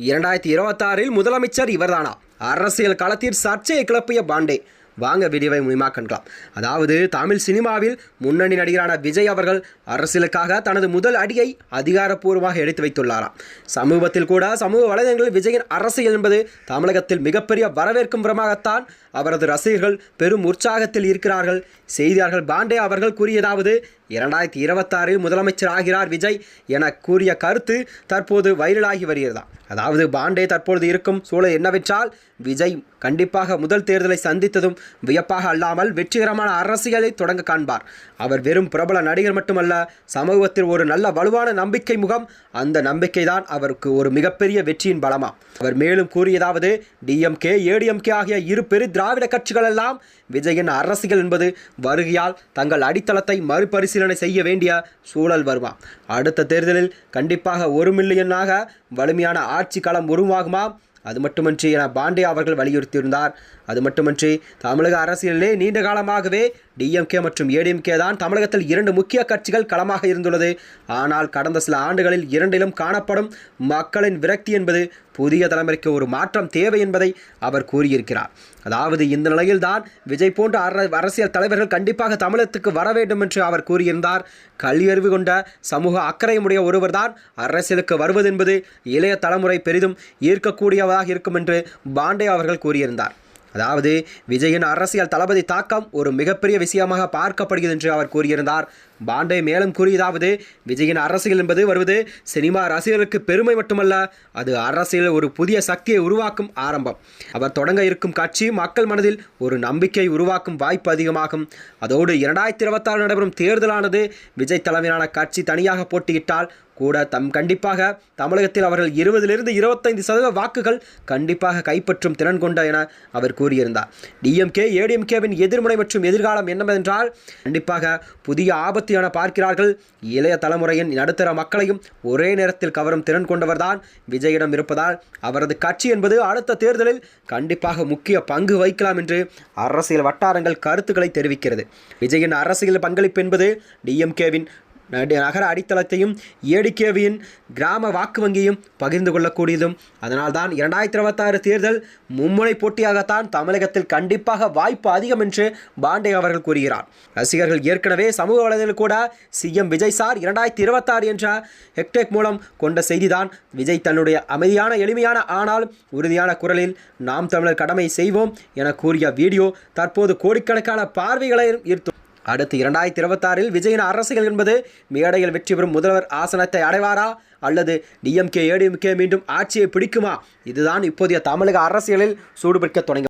இரண்டாயிரத்தி இருபத்தாறில் முதலமைச்சர் இவர்தானா. அரசியல் களத்தில் சர்ச்சையை கிளப்பிய பாண்டே. வாங்க வீடியோவை மூலியமாக கண்கலாம் அதாவது தமிழ் சினிமாவில் முன்னணி நடிகரான விஜய் அவர்கள் அரசியலுக்காக தனது முதல் அடியை அதிகாரப்பூர்வமாக எடுத்து வைத்துள்ளாராம். சமூகத்தில் கூட சமூக வலைதளங்களில் விஜயின் அரசியல் என்பது தமிழகத்தில் மிகப்பெரிய வரவேற்கும் விதமாகத்தான் அவரது ரசிகர்கள் பெரும் உற்சாகத்தில் இருக்கிறார்கள். செய்தியாளர்கள் பாண்டே அவர்கள் கூறியதாவது இரண்டாயிரத்தி இருபத்தாறில் முதலமைச்சர் ஆகிறார் விஜய் என கூறிய கருத்து தற்போது வைரலாகி வருகிறதா? அதாவது பாண்டே தற்பொழுது இருக்கும் சூழல் என்னவென்றால் விஜய் கண்டிப்பாக முதல் தேர்தலை சந்தித்ததும் வியப்பாக அல்லாமல் வெற்றிகரமான அரசியலை தொடங்க காண்பார். அவர் வெறும் பிரபல நடிகர் மட்டுமல்ல சமூகத்தில் ஒரு நல்ல வலுவான நம்பிக்கை முகம் அந்த நம்பிக்கை தான் அவருக்கு ஒரு மிகப்பெரிய வெற்றியின் பலமா. அவர் மேலும் கூறியதாவது டிஎம்கே ஏடிஎம்கே ஆகிய இரு பெரு திராவிட கட்சிகள் எல்லாம் விஜயின் அரசியல் என்பது வருகையால் தங்கள் அடித்தளத்தை மறுபரிசீலனை செய்ய வேண்டிய சூழல் வருமா? அடுத்த தேர்தலில் கண்டிப்பாக ஒரு மில்லியனாக வலிமையான ஆட்சி களம் உருவாகுமா? அது மட்டுமன்றி என பாண்டே அவர்கள் வலியுறுத்தியிருந்தார். அது மட்டுமன்றி தமிழக அரசியலிலே நீண்ட காலமாகவே டிஎம்கே மற்றும் ஏடிஎம்கே தான் தமிழகத்தில் இரண்டு முக்கிய கட்சிகள் களமாக இருந்துள்ளது. ஆனால் கடந்த சில ஆண்டுகளில் இரண்டிலும் காணப்படும் மக்களின் விரக்தி என்பது புதிய தலைமுறைக்கு ஒரு மாற்றம் தேவை என்பதை அவர் கூறியிருக்கிறார். அதாவது இந்த நிலையில்தான் விஜய் போன்ற அர அரசியல் தலைவர்கள் கண்டிப்பாக தமிழகத்துக்கு வர வேண்டும் என்று அவர் கூறியிருந்தார். கல்வியறிவு கொண்ட சமூக அக்கறையுடைய ஒருவர்தான் அரசியலுக்கு வருவது என்பது இளைய தலைமுறை பெரிதும் ஈர்க்கக்கூடியவராக இருக்கும் என்று பாண்டே அவர்கள் கூறியிருந்தார். அதாவது விஜயின் அரசியல் தளபதி தாக்கம் ஒரு மிகப்பெரிய விஷயமாக பார்க்கப்படுகிறது என்று அவர் கூறியிருந்தார். பாண்டே மேலும் கூறியதாவது விஜயின் அரசியல் என்பது வருவது சினிமா ரசிகர்களுக்கு பெருமை மட்டுமல்ல அது அரசியல் ஒரு புதிய சக்தியை உருவாக்கும் ஆரம்பம். அவர் தொடங்க இருக்கும் கட்சி மக்கள் மனதில் ஒரு நம்பிக்கை உருவாக்கும் வாய்ப்பு அதிகமாகும். அதோடு இரண்டாயிரத்தி இருபத்தாறு நடைபெறும் தேர்தலானது விஜய் தலைமையிலான கட்சி தனியாக போட்டியிட்டால் கூட தம் கண்டிப்பாக தமிழகத்தில் அவர்கள் இருபதிலிருந்து இருபத்தைந்து சதவீத வாக்குகள் கண்டிப்பாக கைப்பற்றும் திறன் கொண்ட என அவர் கூறியிருந்தார். டிஎம்கே ஏடிஎம்கேவின் எதிர்முனை மற்றும் எதிர்காலம் என்னவென்றால் கண்டிப்பாக புதிய ஆபத்து என பார்க்கிறார்கள். இளைய தலைமுறையின் நடுத்தர மக்களையும் ஒரே நேரத்தில் கவரும் திறன் கொண்டவர்தான் விஜயிடம் இருப்பதால் அவரது கட்சி என்பது அடுத்த தேர்தலில் கண்டிப்பாக முக்கிய பங்கு வகிக்கலாம் என்று அரசியல் வட்டாரங்கள் கருத்துக்களை தெரிவிக்கிறது. விஜயின் அரசியல் பங்களிப்பு என்பது டிஎம்கேவின் நகர அடித்தளத்தையும் ஏடிகேவியின் கிராம வாக்கு வங்கியும் பகிர்ந்து கொள்ளக்கூடியதும். அதனால்தான் இரண்டாயிரத்தி இருபத்தாறு தேர்தல் மும்முனை போட்டியாகத்தான் தமிழகத்தில் கண்டிப்பாக வாய்ப்பு அதிகம் என்று பாண்டே அவர்கள் கூறுகிறார். ரசிகர்கள் ஏற்கனவே சமூக வலைதளத்தில் கூட சிஎம் விஜய் சார் இரண்டாயிரத்தி இருபத்தாறு என்ற ஹெக்டேக் மூலம் கொண்ட செய்திதான். விஜய் தன்னுடைய அமைதியான எளிமையான ஆனால் உறுதியான குரலில் நாம் தமிழர் கடமை செய்வோம் என கூறிய வீடியோ தற்போது கோடிக்கணக்கான பார்வைகளை ஈர்த்து அடுத்து இரண்டாயிரத்தி இருபத்தாறில் விஜயின் அரசியல் என்பது மேடையில் வெற்றி பெறும் முதல்வர் ஆசனத்தை அடைவாரா? அல்லது டிஎம்கே ஏடிஎம்கே மீண்டும் ஆட்சியை பிடிக்குமா? இதுதான் இப்போதைய தமிழக அரசியலில் சூடுபிடிக்க தொடங்கி